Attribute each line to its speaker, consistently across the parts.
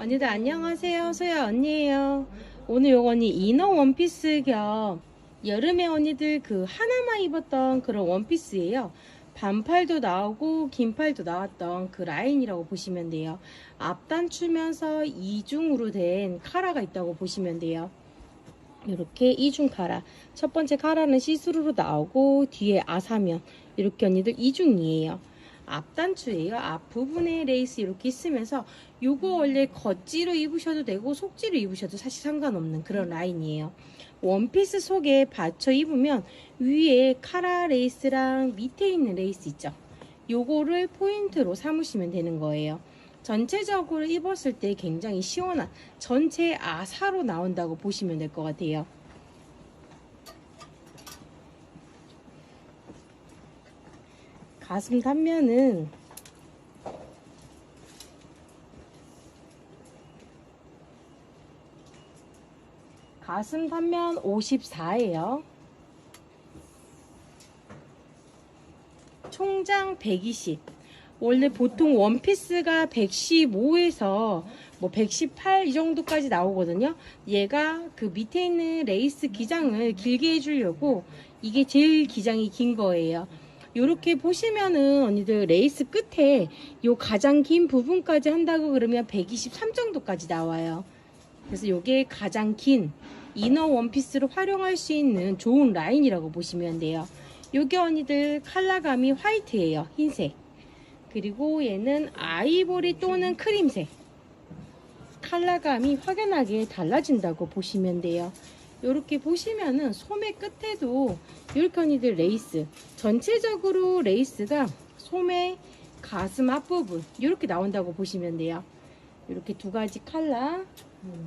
Speaker 1: 언니들 안녕하세요. 소야 언니예요. 오늘 요거 언니 이너 원피스 겸 여름에 언니들 그 하나만 입었던 그런 원피스예요. 반팔도 나오고 긴팔도 나왔던 그 라인이라고 보시면 돼요. 앞단 추면서 이중으로 된 카라가 있다고 보시면 돼요. 이렇게 이중 카라. 첫 번째 카라는 시스루로 나오고 뒤에 아사면 이렇게 언니들 이중이에요. 앞단추예요. 앞부분에 레이스 이렇게 있으면서 요거 원래 겉지로 입으셔도 되고 속지로 입으셔도 사실 상관없는 그런 라인이에요. 원피스 속에 받쳐 입으면 위에 카라 레이스랑 밑에 있는 레이스 있죠. 요거를 포인트로 삼으시면 되는 거예요. 전체적으로 입었을 때 굉장히 시원한 전체 아사로 나온다고 보시면 될 것 같아요. 가슴 단면은 가슴 단면 54예요. 총장 120. 원래 보통 원피스가 115에서 뭐 118 이 정도까지 나오거든요. 얘가 그 밑에 있는 레이스 기장을 길게 해주려고 이게 제일 기장이 긴 거예요. 요렇게 보시면은 언니들 레이스 끝에 요 가장 긴 부분까지 한다고 그러면 123 정도까지 나와요. 그래서 요게 가장 긴 이너 원피스로 활용할 수 있는 좋은 라인이라고 보시면 돼요. 요게 언니들 컬러감이 화이트예요. 흰색. 그리고 얘는 아이보리 또는 크림색. 컬러감이 확연하게 달라진다고 보시면 돼요. 이렇게 보시면은 소매 끝에도 언니들 레이스 전체적으로 레이스가 소매 가슴 앞부분 이렇게 나온다고 보시면 돼요. 이렇게 두 가지 컬러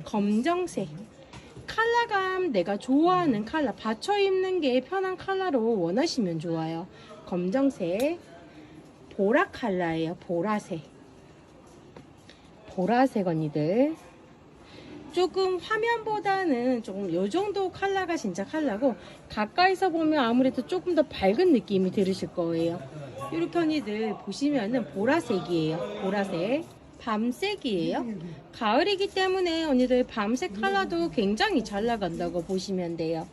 Speaker 1: 검정색 컬러감 내가 좋아하는 컬러 받쳐 입는 게 편한 컬러로 원하시면 좋아요. 검정색 보라 컬러예요. 보라색 보라색 언니들 조금 화면보다는 조금 요 정도 컬러가 진짜 컬러고 가까이서 보면 아무래도 조금 더 밝은 느낌이 들으실 거예요. 이렇게 언니들 보시면은 보라색이에요. 보라색. 밤색이에요. 가을이기 때문에 언니들 밤색 컬러도 굉장히 잘 나간다고 보시면 돼요.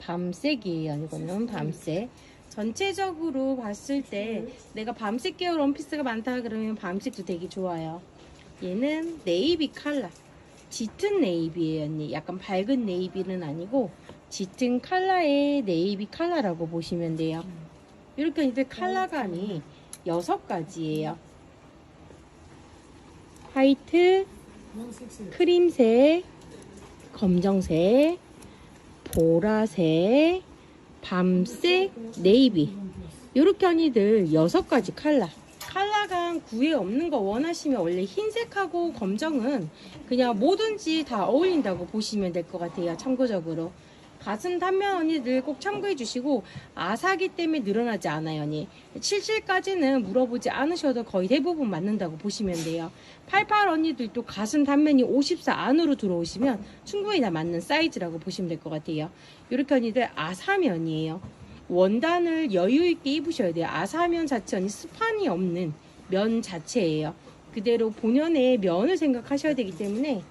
Speaker 1: 밤색이에요. 이거는 밤색. 전체적으로 봤을 때 내가 밤색 계열 원피스가 많다 그러면 밤색도 되게 좋아요. 얘는 네이비 컬러. 짙은 네이비예요, 언니. 약간 밝은 네이비는 아니고 짙은 컬러의 네이비 컬러라고 보시면 돼요. 이렇게 이제 컬러감이 여섯 가지예요. 화이트, 크림색, 검정색, 보라색, 밤색, 네이비. 이렇게 언니들 여섯 가지 컬러. 컬러감 구에 없는 거 원하시면 원래 흰색하고 검정은 그냥 뭐든지 다 어울린다고 보시면 될 것 같아요. 참고적으로. 가슴 단면 언니들 꼭 참고해 주시고 아사기 때문에 늘어나지 않아요 언니 77까지는 물어보지 않으셔도 거의 대부분 맞는다고 보시면 돼요 88 언니들도 가슴 단면이 54 안으로 들어오시면 충분히 다 맞는 사이즈라고 보시면 될 것 같아요 이렇게 언니들 아사면이에요 원단을 여유 있게 입으셔야 돼요. 아사면 자체 언니 스판이 없는 면 자체예요. 그대로 본연의 면을 생각하셔야 되기 때문에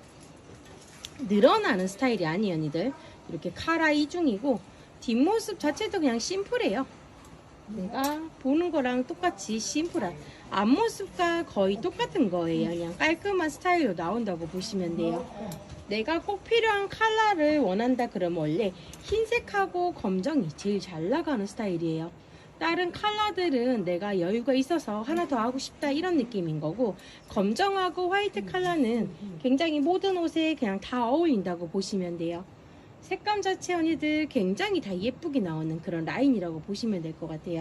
Speaker 1: 늘어나는 스타일이 아니에요 언니들. 이렇게 카라 이중이고 뒷모습 자체도 그냥 심플해요. 내가 보는 거랑 똑같이 심플한 앞모습과 거의 똑같은 거예요. 그냥 깔끔한 스타일로 나온다고 보시면 돼요. 내가 꼭 필요한 컬러를 원한다 그러면 원래 흰색하고 검정이 제일 잘 나가는 스타일이에요. 다른 컬러들은 내가 여유가 있어서 하나 더 하고 싶다 이런 느낌인 거고 검정하고 화이트 컬러는 굉장히 모든 옷에 그냥 다 어울린다고 보시면 돼요. 색감 자체 언니들 굉장히 다 예쁘게 나오는 그런 라인이라고 보시면 될 것 같아요.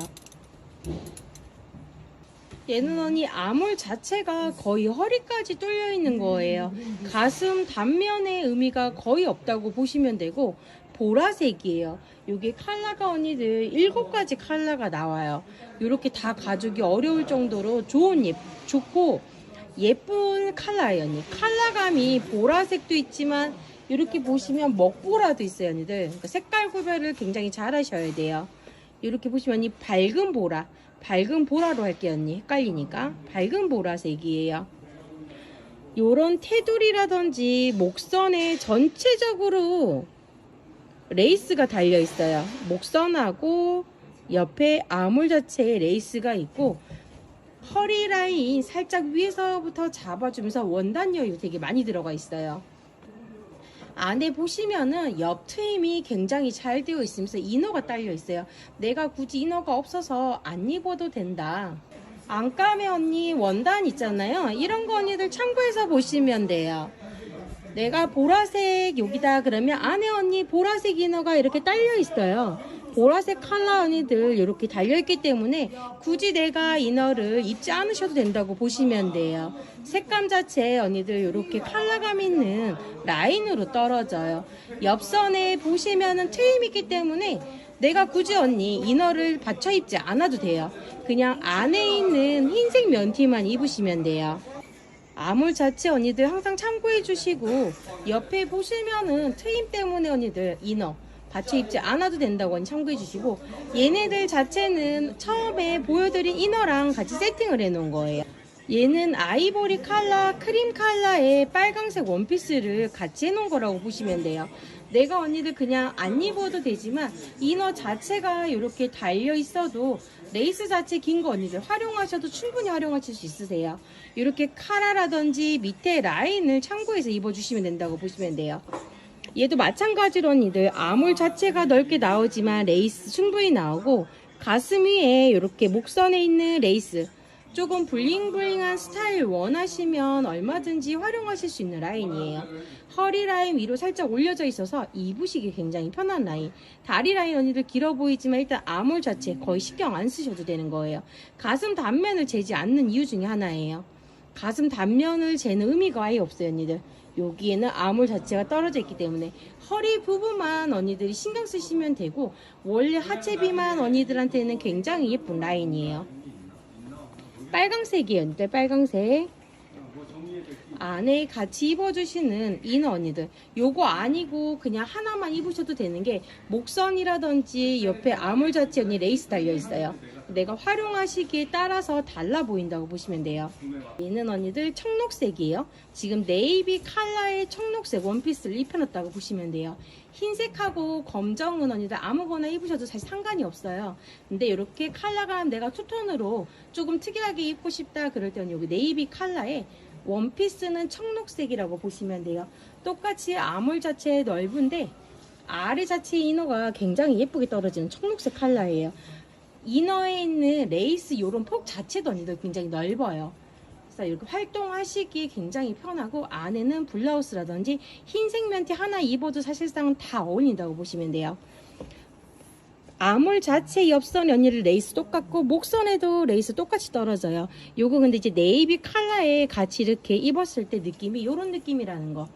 Speaker 1: 얘는 언니 아몰 자체가 거의 허리까지 뚫려 있는 거예요. 가슴 단면의 의미가 거의 없다고 보시면 되고 보라색이에요. 요게 컬러가 언니들 일곱 가지 컬러가 나와요. 이렇게 다 가죽이 어려울 정도로 좋은 예 좋고 예쁜 컬러예요, 언니. 컬러감이 보라색도 있지만 이렇게 보시면 먹보라도 있어요, 언니들. 그러니까 색깔 구별을 굉장히 잘 하셔야 돼요. 이렇게 보시면 이 밝은 보라, 밝은 보라로 할게요, 언니. 헷갈리니까. 밝은 보라색이에요. 요런 테두리라든지 목선에 전체적으로 레이스가 달려 있어요. 목선하고 옆에 아몰 자체에 레이스가 있고 허리 라인 살짝 위에서부터 잡아주면서 원단 여유 되게 많이 들어가 있어요. 안에 보시면은 옆 트임이 굉장히 잘 되어 있으면서 이너가 딸려 있어요. 내가 굳이 이너가 없어서 안 입어도 된다. 안감에 언니 원단 있잖아요. 이런 거 언니들 참고해서 보시면 돼요. 내가 보라색 여기다 그러면 안에 언니 보라색 이너가 이렇게 딸려 있어요. 보라색 컬러 언니들 이렇게 달려있기 때문에 굳이 내가 이너를 입지 않으셔도 된다고 보시면 돼요. 색감 자체 언니들 이렇게 컬러감 있는 라인으로 떨어져요. 옆선에 보시면은 트임 있기 때문에 내가 굳이 언니 이너를 받쳐 입지 않아도 돼요. 그냥 안에 있는 흰색 면티만 입으시면 돼요. 아몰 자체 언니들 항상 참고해 주시고 옆에 보시면은 트임 때문에 언니들 이너 받쳐 입지 않아도 된다고 참고해 주시고 얘네들 자체는 처음에 보여드린 이너랑 같이 세팅을 해 놓은 거예요. 얘는 아이보리 컬러, 크림 컬러의 빨강색 원피스를 같이 해놓은 거라고 보시면 돼요. 내가 언니들 그냥 안 입어도 되지만 이너 자체가 이렇게 달려 있어도 레이스 자체 긴 거 언니들 활용하셔도 충분히 활용하실 수 있으세요. 이렇게 카라라든지 밑에 라인을 참고해서 입어주시면 된다고 보시면 돼요. 얘도 마찬가지로 언니들 아몰 자체가 넓게 나오지만 레이스 충분히 나오고 가슴 위에 이렇게 목선에 있는 레이스 조금 블링블링한 스타일 원하시면 얼마든지 활용하실 수 있는 라인이에요. 허리 라인 위로 살짝 올려져 있어서 입으시기 굉장히 편한 라인. 다리 라인 언니들 길어 보이지만 일단 아몰 자체 거의 신경 안 쓰셔도 되는 거예요. 가슴 단면을 재지 않는 이유 중에 하나예요. 가슴 단면을 재는 의미가 아예 없어요, 언니들. 여기에는 아몰 자체가 떨어져 있기 때문에 허리 부분만 언니들이 신경 쓰시면 되고 원래 하체 비만 언니들한테는 굉장히 예쁜 라인이에요. 빨강색이에요. 빨강색. 안에 같이 입어주시는 이너 언니들 요거 아니고 그냥 하나만 입으셔도 되는 게 목선이라든지 옆에 아몰 자체 언니 레이스 달려 있어요. 내가 활용하시기에 따라서 달라 보인다고 보시면 돼요. 얘는 언니들 청록색이에요. 지금 네이비 컬러의 청록색 원피스를 입혀놨다고 보시면 돼요. 흰색하고 검정은 언니들 아무거나 입으셔도 사실 상관이 없어요. 근데 이렇게 컬러가 내가 투톤으로 조금 특이하게 입고 싶다 그럴 때는 여기 네이비 컬러에 원피스는 청록색이라고 보시면 돼요. 똑같이 아몰 자체 넓은데 아래 자체 이너가 굉장히 예쁘게 떨어지는 청록색 컬러예요. 이너에 있는 레이스 요런 폭 자체도 굉장히 넓어요. 그래서 이렇게 활동하시기 굉장히 편하고 안에는 블라우스라든지 흰색 면티 하나 입어도 사실상 다 어울린다고 보시면 돼요. 아몰 자체 옆선 연이를 레이스 똑같고 목선에도 레이스 똑같이 떨어져요. 요거 근데 이제 네이비 컬러에 같이 이렇게 입었을 때 느낌이 이런 느낌이라는 거.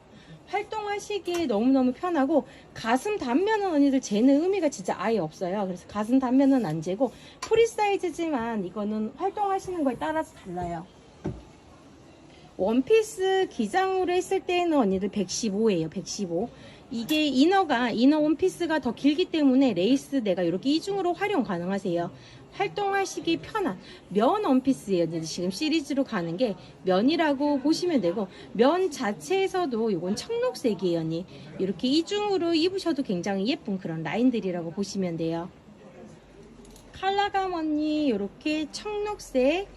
Speaker 1: 활동하시기에 너무너무 편하고 가슴 단면은 언니들 재는 의미가 진짜 아예 없어요. 그래서 가슴 단면은 안 재고 프리 사이즈지만 이거는 활동하시는 거에 따라서 달라요. 원피스 기장으로 했을 때는 언니들 115예요. 115. 이게 이너가 이너 원피스가 더 길기 때문에 레이스 내가 이렇게 이중으로 활용 가능하세요. 활동하시기 편한 면 원피스예요. 지금 시리즈로 가는 게 면이라고 보시면 되고 면 자체에서도 이건 청록색이에요. 이렇게 이중으로 입으셔도 굉장히 예쁜 그런 라인들이라고 보시면 돼요. 컬러감 언니 이렇게 청록색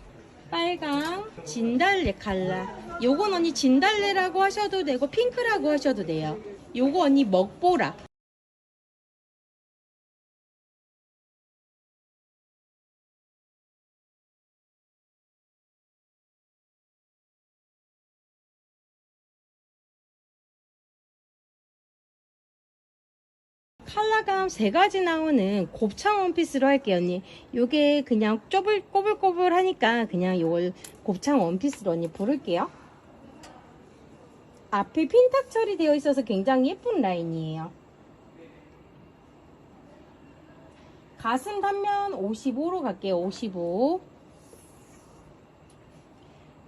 Speaker 1: 빨강 진달래 컬러 요건 언니 진달래라고 하셔도 되고 핑크라고 하셔도 돼요 요거 언니 먹보라 컬러감 세 가지 나오는 곱창 원피스로 할게요, 언니. 요게 그냥 쪼블, 꼬불꼬불 하니까 그냥 요걸 곱창 원피스로 언니 부를게요. 앞에 핀탁 처리되어 있어서 굉장히 예쁜 라인이에요. 가슴 단면 55로 갈게요, 55.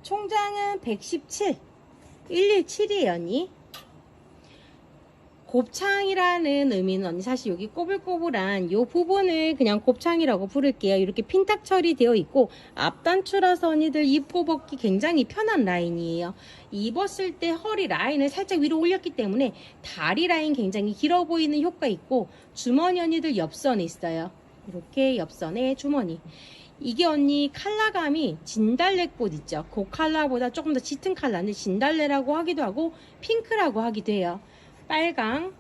Speaker 1: 총장은 117. 117이에요, 언니. 곱창이라는 의미는 사실 여기 꼬불꼬불한 요 부분을 그냥 곱창이라고 부를게요. 이렇게 핀탁 처리되어 있고 앞단추라서 언니들 입고 벗기 굉장히 편한 라인이에요. 입었을 때 허리 라인을 살짝 위로 올렸기 때문에 다리 라인 굉장히 길어 보이는 효과 있고 주머니 언니들 옆선에 있어요. 이렇게 옆선에 주머니. 이게 언니 컬러감이 진달래꽃 있죠. 그 컬러보다 조금 더 짙은 컬러는 진달래라고 하기도 하고 핑크라고 하기도 해요. 빨강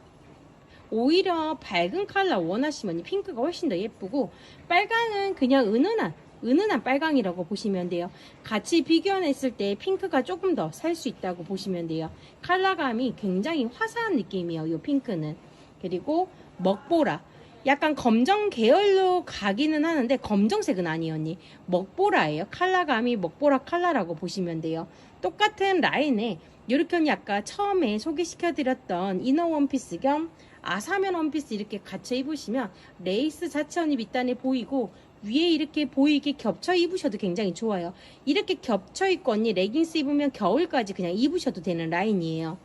Speaker 1: 오히려 밝은 컬러 원하시면 핑크가 훨씬 더 예쁘고 빨강은 그냥 은은한 은은한 빨강이라고 보시면 돼요. 같이 비교했을 때 핑크가 조금 더 살 수 있다고 보시면 돼요. 컬러감이 굉장히 화사한 느낌이에요. 이 핑크는. 그리고 먹보라. 약간 검정 계열로 가기는 하는데 검정색은 아니에요 언니 먹보라예요 컬러감이 먹보라 컬러라고 보시면 돼요 똑같은 라인에 언니 아까 처음에 소개시켜드렸던 이너 원피스 겸 아사면 원피스 이렇게 같이 입으시면 레이스 자체 언니 밑단에 보이고 위에 이렇게 보이게 겹쳐 입으셔도 굉장히 좋아요. 이렇게 겹쳐 입고 언니 레깅스 입으면 겨울까지 그냥 입으셔도 되는 라인이에요.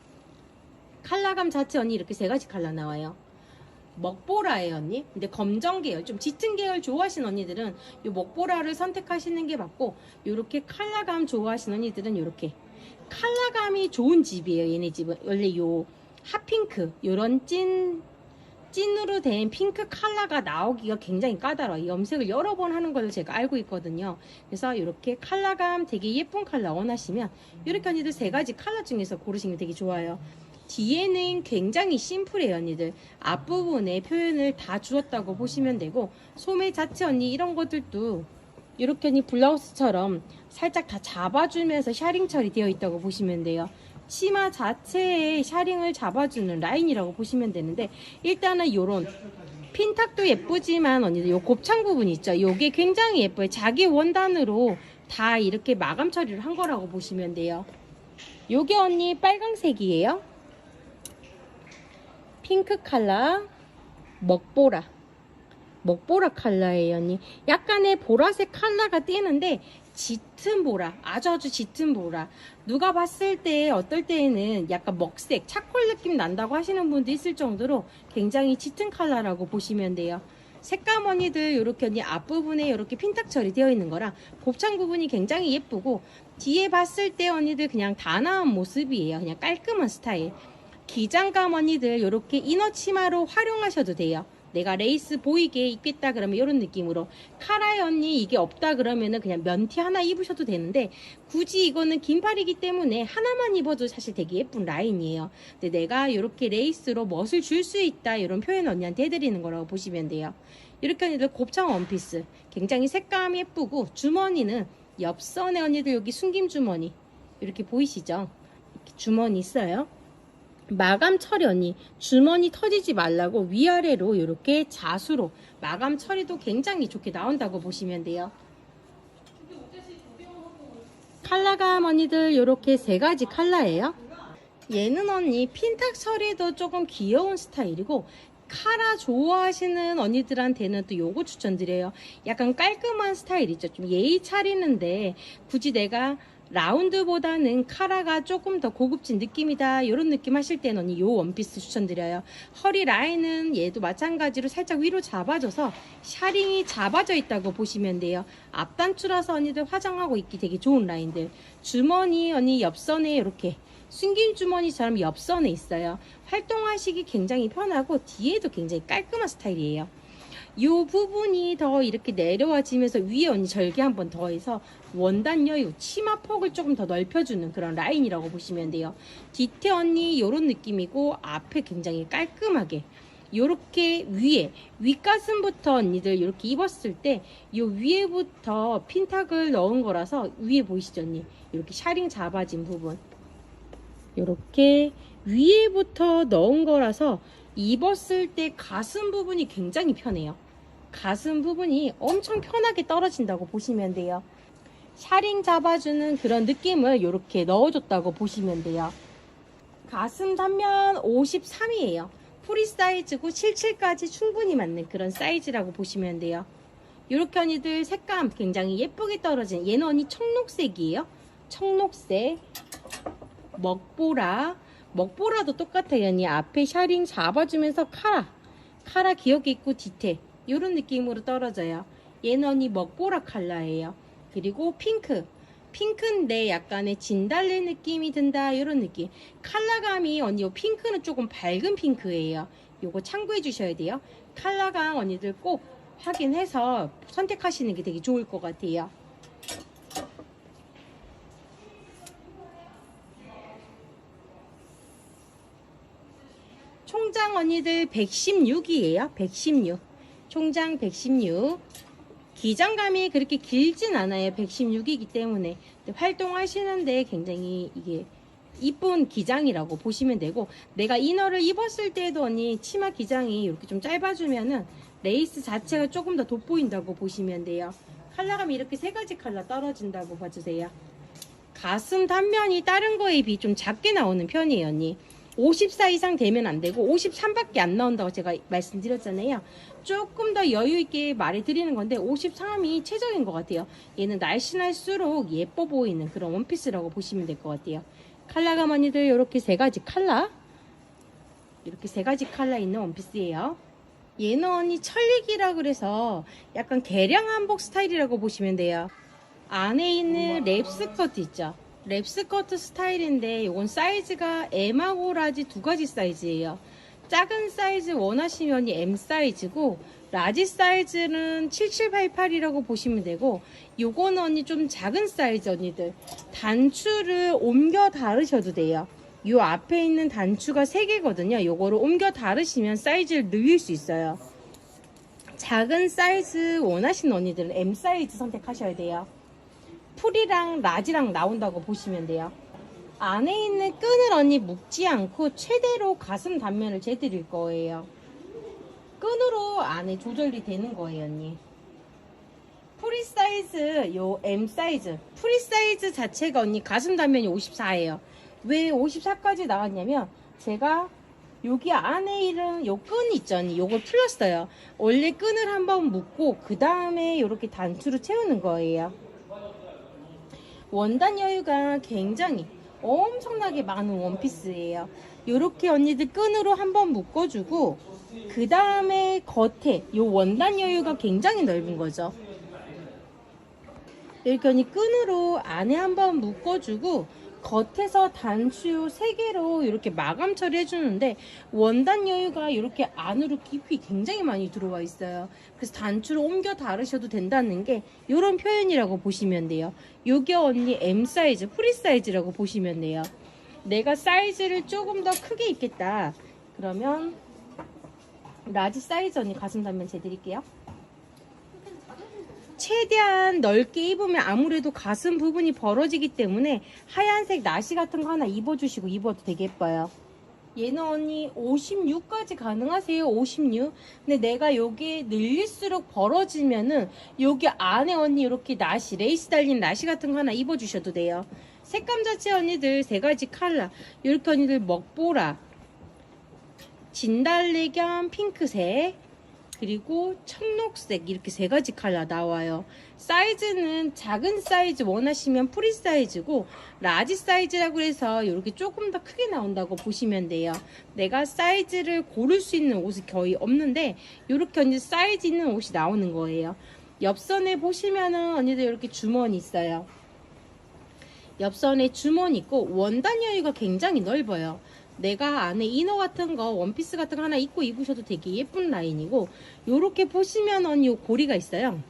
Speaker 1: 컬러감 자체 언니 이렇게 세 가지 컬러 나와요. 먹보라예요 언니. 근데 검정 계열 좀 짙은 계열 좋아하시는 언니들은 이 먹보라를 선택하시는 게 맞고 이렇게 컬러감 좋아하시는 언니들은 이렇게 컬러감이 좋은 집이에요. 얘네 집은. 원래 요 핫핑크 요런 찐 찐으로 된 핑크 컬러가 나오기가 굉장히 까다로워요. 염색을 여러 번 하는 걸로 제가 알고 있거든요. 그래서 이렇게 컬러감 되게 예쁜 컬러 원하시면 이렇게 언니들 세 가지 컬러 중에서 고르시면 되게 좋아요. 뒤에는 굉장히 심플해요 언니들. 앞부분에 표현을 다 주었다고 보시면 되고 소매 자체 언니 이런 것들도 이렇게 언니 블라우스처럼 살짝 다 잡아주면서 샤링 처리 되어 있다고 보시면 돼요. 치마 자체에 샤링을 잡아주는 라인이라고 보시면 되는데 일단은 요런 핀탁도 예쁘지만 언니들 요 곱창 부분 있죠. 요게 굉장히 예뻐요. 자기 원단으로 다 이렇게 마감 처리를 한 거라고 보시면 돼요. 요게 언니 빨강색이에요. 핑크 컬러 먹보라 먹보라 컬러예요 언니 약간의 보라색 컬러가 띄는데 짙은 보라 아주 아주 짙은 보라. 누가 봤을 때 어떨 때에는 약간 먹색 차콜 느낌 난다고 하시는 분도 있을 정도로 굉장히 짙은 컬러라고 보시면 돼요. 색감 언니들 이렇게 언니 앞부분에 이렇게 핀탁 처리되어 있는 거랑 곱창 부분이 굉장히 예쁘고 뒤에 봤을 때 언니들 그냥 다 나은 모습이에요. 그냥 깔끔한 스타일. 기장감 언니들 이렇게 이너 치마로 활용하셔도 돼요. 내가 레이스 보이게 입겠다 그러면 이런 느낌으로 언니 이게 없다 그러면은 그냥 면티 하나 입으셔도 되는데 굳이 이거는 긴팔이기 때문에 하나만 입어도 사실 되게 예쁜 라인이에요. 근데 내가 이렇게 레이스로 멋을 줄 수 있다 이런 표현 언니한테 해드리는 거라고 보시면 돼요. 이렇게 언니들 곱창 원피스 굉장히 색감이 예쁘고 주머니는 옆선에 언니들 여기 숨김 주머니 이렇게 보이시죠? 이렇게 주머니 있어요. 마감 처리 언니 주머니 터지지 말라고 위아래로 이렇게 자수로 마감 처리도 굉장히 좋게 나온다고 보시면 돼요. 칼라감 언니들 이렇게 세 가지 칼라예요. 얘는 언니 핀탁 처리도 조금 귀여운 스타일이고 카라 좋아하시는 언니들한테는 또 요거 추천드려요. 약간 깔끔한 스타일이죠. 좀 예의 차리는데 굳이 내가 라운드보다는 카라가 조금 더 고급진 느낌이다. 이런 느낌 하실 때는 요 원피스 추천드려요. 허리 라인은 얘도 마찬가지로 살짝 위로 잡아줘서 샤링이 잡아져 있다고 보시면 돼요. 앞단추라서 언니들 화장하고 입기 되게 좋은 라인들. 주머니 언니 옆선에 이렇게 숨긴 주머니처럼 옆선에 있어요. 활동하시기 굉장히 편하고 뒤에도 굉장히 깔끔한 스타일이에요 이 부분이 더 이렇게 내려와지면서 위에 언니 절개 한 번 더해서 원단 여유, 치마 폭을 조금 더 넓혀주는 그런 라인이라고 보시면 돼요. 뒤태 언니 이런 느낌이고 앞에 굉장히 깔끔하게 요렇게 위에 윗가슴부터 언니들 이렇게 입었을 때 요 위에부터 핀탁을 넣은 거라서 위에 보이시죠 언니 이렇게 샤링 잡아진 부분 이렇게 위에부터 넣은 거라서 입었을 때 가슴 부분이 굉장히 편해요. 가슴 부분이 엄청 편하게 떨어진다고 보시면 돼요. 샤링 잡아주는 그런 느낌을 이렇게 넣어줬다고 보시면 돼요. 가슴 단면 53이에요. 프리 사이즈고 77까지 충분히 맞는 그런 사이즈라고 보시면 돼요. 이렇게 언니들 색감 굉장히 예쁘게 떨어진 얘는 언니 청록색이에요. 청록색, 먹보라, 먹보라도 똑같아요 언니 앞에 샤링 잡아주면서 카라 카라 기억에 있고 디테 이런 느낌으로 떨어져요. 얘는 언니 먹보라 컬러예요. 그리고 핑크. 핑크인데 약간의 진달래 느낌이 든다. 이런 느낌. 컬러감이 언니 요 핑크는 조금 밝은 핑크예요. 요거 참고해 주셔야 돼요. 컬러감 언니들 꼭 확인해서 선택하시는 게 되게 좋을 것 같아요. 총장 언니들 116이에요. 116. 총장 116. 기장감이 그렇게 길진 않아요. 116이기 때문에. 활동하시는데 굉장히 이게 이쁜 기장이라고 보시면 되고 내가 이너를 입었을 때도 언니 치마 기장이 이렇게 좀 짧아주면은 레이스 자체가 조금 더 돋보인다고 보시면 돼요. 컬러감이 이렇게 세 가지 컬러 떨어진다고 봐주세요. 가슴 단면이 다른 거에 비해 좀 작게 나오는 편이에요, 언니. 54 이상 되면 안 되고 53밖에 안 나온다고 제가 말씀드렸잖아요. 조금 더 여유 있게 말해 드리는 건데 53이 최적인 것 같아요. 얘는 날씬할수록 예뻐 보이는 그런 원피스라고 보시면 될 것 같아요. 칼라감 언니들 이렇게 세 가지 칼라 이렇게 세 가지 칼라 있는 원피스예요. 얘는 언니 천리기라 그래서 약간 개량 한복 스타일이라고 보시면 돼요. 안에 있는 랩 스커트 있죠. 랩 스커트 스타일인데 이건 사이즈가 M하고 라지 두 가지 사이즈예요. 작은 사이즈 원하시면 M 사이즈고 라지 사이즈는 7788이라고 보시면 되고 요거는 언니 좀 작은 사이즈 언니들 단추를 옮겨 다르셔도 돼요. 요 앞에 있는 단추가 3개거든요. 요거를 옮겨 다르시면 사이즈를 늘릴 수 있어요. 작은 사이즈 원하시는 언니들은 M 사이즈 선택하셔야 돼요. 풀이랑 라지랑 나온다고 보시면 돼요. 안에 있는 끈을 언니 묶지 않고 최대로 가슴 단면을 재드릴 거예요. 끈으로 안에 조절이 되는 거예요, 언니. 프리 사이즈, 요 M 사이즈. 프리 사이즈 자체가 언니 가슴 단면이 54예요. 왜 54까지 나왔냐면 제가 여기 안에 있는 요 끈 있죠, 언니. 요걸 풀었어요. 원래 끈을 한번 묶고 그 다음에 이렇게 단추로 채우는 거예요. 원단 여유가 굉장히 엄청나게 많은 원피스예요. 이렇게 언니들 끈으로 한번 묶어주고 그 다음에 겉에 이 원단 여유가 굉장히 넓은 거죠. 이렇게 언니 끈으로 안에 한번 묶어주고 겉에서 단추 3개로 이렇게 마감 처리 해 주는데 원단 여유가 이렇게 안으로 깊이 굉장히 많이 들어와 있어요. 그래서 단추를 옮겨 다르셔도 된다는 게 이런 표현이라고 보시면 돼요. 요게 언니 M 사이즈, 프리 사이즈라고 보시면 돼요. 내가 사이즈를 조금 더 크게 입겠다. 그러면 라지 사이즈 언니 가슴 단면 재드릴게요. 최대한 넓게 입으면 아무래도 가슴 부분이 벌어지기 때문에 하얀색 나시 같은 거 하나 입어주시고 입어도 되게 예뻐요. 얘는 언니 56까지 가능하세요? 56 근데 내가 여기 늘릴수록 벌어지면은 여기 안에 언니 이렇게 나시 레이스 달린 나시 같은 거 하나 입어주셔도 돼요. 색감 자체 언니들 세 가지 컬러. 이렇게 언니들 먹보라 진달래 겸 핑크색 그리고 청록색 이렇게 세 가지 컬러 나와요. 사이즈는 작은 사이즈 원하시면 프리 사이즈고 라지 사이즈라고 해서 이렇게 조금 더 크게 나온다고 보시면 돼요. 내가 사이즈를 고를 수 있는 옷이 거의 없는데 이렇게 언니 사이즈 있는 옷이 나오는 거예요. 옆선에 보시면은 언니들 이렇게 주머니 있어요. 옆선에 주머니 있고 원단 여유가 굉장히 넓어요. 내가 안에 이너 같은 거 원피스 같은 거 하나 입고 입으셔도 되게 예쁜 라인이고 요렇게 보시면 언니 요 고리가 있어요.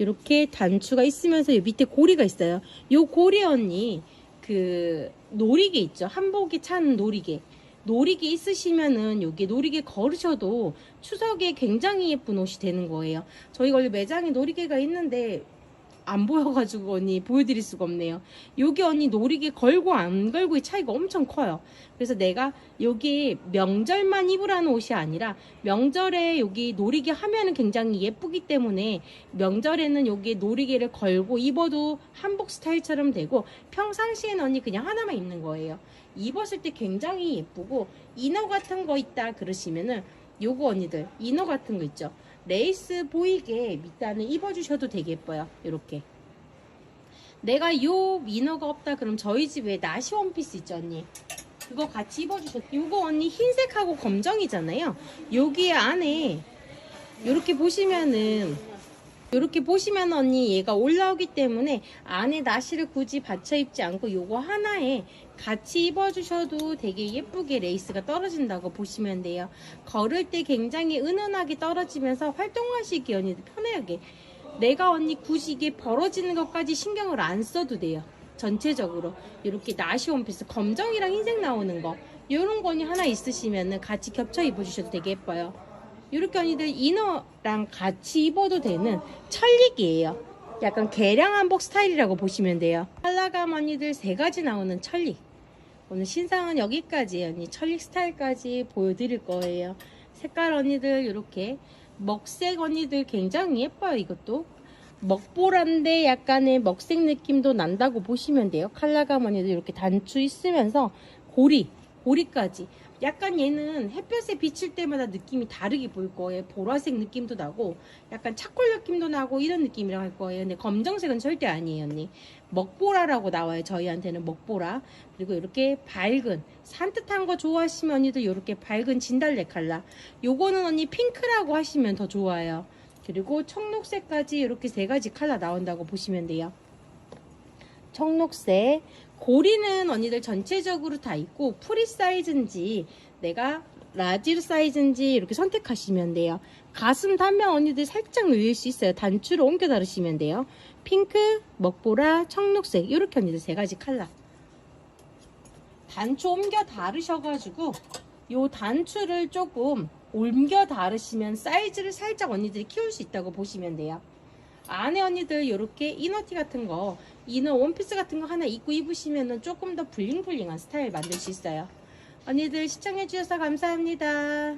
Speaker 1: 요렇게 단추가 있으면서 요 밑에 고리가 있어요. 요 고리 언니 그 놀이개 있죠? 한복에 찬 놀이개. 놀이개 있으시면은 여기 놀이개 걸으셔도 추석에 굉장히 예쁜 옷이 되는 거예요. 저희가 매장에 놀이개가 있는데 안 보여가지고 언니 보여드릴 수가 없네요. 여기 언니 놀이개 걸고 안 걸고의 차이가 엄청 커요. 그래서 내가 여기 명절만 입으라는 옷이 아니라 명절에 여기 놀이개 하면은 굉장히 예쁘기 때문에 명절에는 여기 놀이개를 걸고 입어도 한복 스타일처럼 되고 평상시에는 언니 그냥 하나만 입는 거예요. 입었을 때 굉장히 예쁘고 이너 같은 거 있다 그러시면은 요거 언니들 이너 같은 거 있죠. 레이스 보이게 밑단을 입어주셔도 되게 예뻐요. 이렇게. 내가 요 미너가 없다 그럼 저희 집에 나시 원피스 있죠 언니? 그거 같이 입어주셨. 요거 언니 흰색하고 검정이잖아요. 여기 안에 이렇게 보시면은 이렇게 보시면 언니 얘가 올라오기 때문에 안에 나시를 굳이 받쳐 입지 않고 요거 하나에 같이 입어주셔도 되게 예쁘게 레이스가 떨어진다고 보시면 돼요. 걸을 때 굉장히 은은하게 떨어지면서 활동하시기 언니도 편하게 내가 언니 굳이 이게 벌어지는 것까지 신경을 안 써도 돼요. 전체적으로 이렇게 나시 원피스 검정이랑 흰색 나오는 거 이런 거 언니 하나 있으시면은 같이 겹쳐 입어주셔도 되게 예뻐요. 이렇게 언니들 이너랑 같이 입어도 되는 천릭이에요. 약간 개량 한복 스타일이라고 보시면 돼요. 컬러감 언니들 세 가지 나오는 천릭. 오늘 신상은 여기까지 언니 천릭 스타일까지 보여드릴 거예요. 색깔 언니들 이렇게 먹색 언니들 굉장히 예뻐요 이것도. 먹보라인데 약간의 먹색 느낌도 난다고 보시면 돼요. 컬러감 언니들 이렇게 단추 있으면서 고리, 고리까지. 약간 얘는 햇볕에 비칠 때마다 느낌이 다르게 보일 거예요. 보라색 느낌도 나고, 약간 차콜 느낌도 나고, 이런 느낌이라고 할 거예요. 근데 검정색은 절대 아니에요, 언니. 먹보라라고 나와요. 저희한테는 먹보라. 그리고 이렇게 밝은, 산뜻한 거 좋아하시면 언니들 이렇게 밝은 진달래 컬러. 요거는 언니 핑크라고 하시면 더 좋아요. 그리고 청록색까지 이렇게 세 가지 컬러 나온다고 보시면 돼요. 청록색 고리는 언니들 전체적으로 다 있고 프리 사이즈인지 내가 라지 사이즈인지 이렇게 선택하시면 돼요. 가슴 단면 언니들 살짝 누일 수 있어요. 단추를 옮겨 다르시면 돼요. 핑크, 먹보라, 청록색 이렇게 언니들 세 가지 컬러. 단추 옮겨 다르셔가지고 요 단추를 조금 옮겨 다르시면 사이즈를 살짝 언니들이 키울 수 있다고 보시면 돼요. 안에 언니들 이렇게 이너티 같은 거, 이너 원피스 같은 거 하나 입고 입으시면 조금 더 블링블링한 스타일 만들 수 있어요. 언니들 시청해주셔서 감사합니다.